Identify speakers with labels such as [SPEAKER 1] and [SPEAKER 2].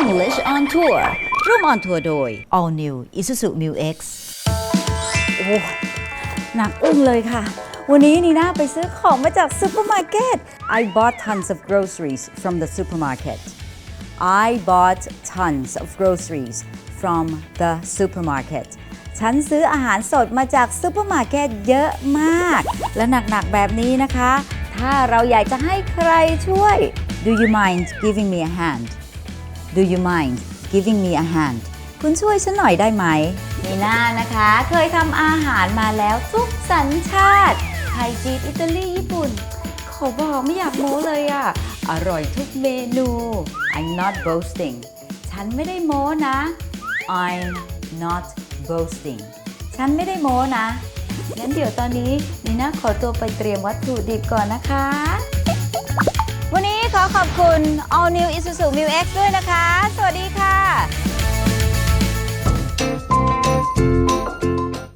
[SPEAKER 1] English on Tour ร่วม on tour โดย All New Isuzu Mu X โอ้หนักอึ้งเลยค่ะ วันนี้นีน่าไปซื้อของมาจากซูเปอร์มาร์เก็ต I bought tons of groceries from the supermarket I bought tons of groceries from the supermarket ฉันซื้ออาหารสดมาจากซูเปอร์มาร์เก็ตเยอะมาก และหนัก ๆ แบบนี้นะคะ ถ้าเราอยากจะให้ใครช่วย Do you mind giving me a hand Do you mind giving me a hand คุณช่วยฉันหน่อยได้ไหมนีน่านะคะ เคยทำอาหารมาแล้วทุกสัญชาติ ไทยจีนอิตาลีญี่ปุ่น ขอบอกไม่อยากโม้เลยอะอร่อยทุกเมนู I'm not boasting ฉันไม่ได้โม้นะ I'm not boasting ฉันไม่ได้โม้นะ งั้นเดี๋ยวตอนนี้นีน่าขอตัวไปเตรียมวัตถุดิบก่อนนะคะ ขอบคุณ All New Isuzu Mu X ด้วยนะคะ สวัสดีค่ะ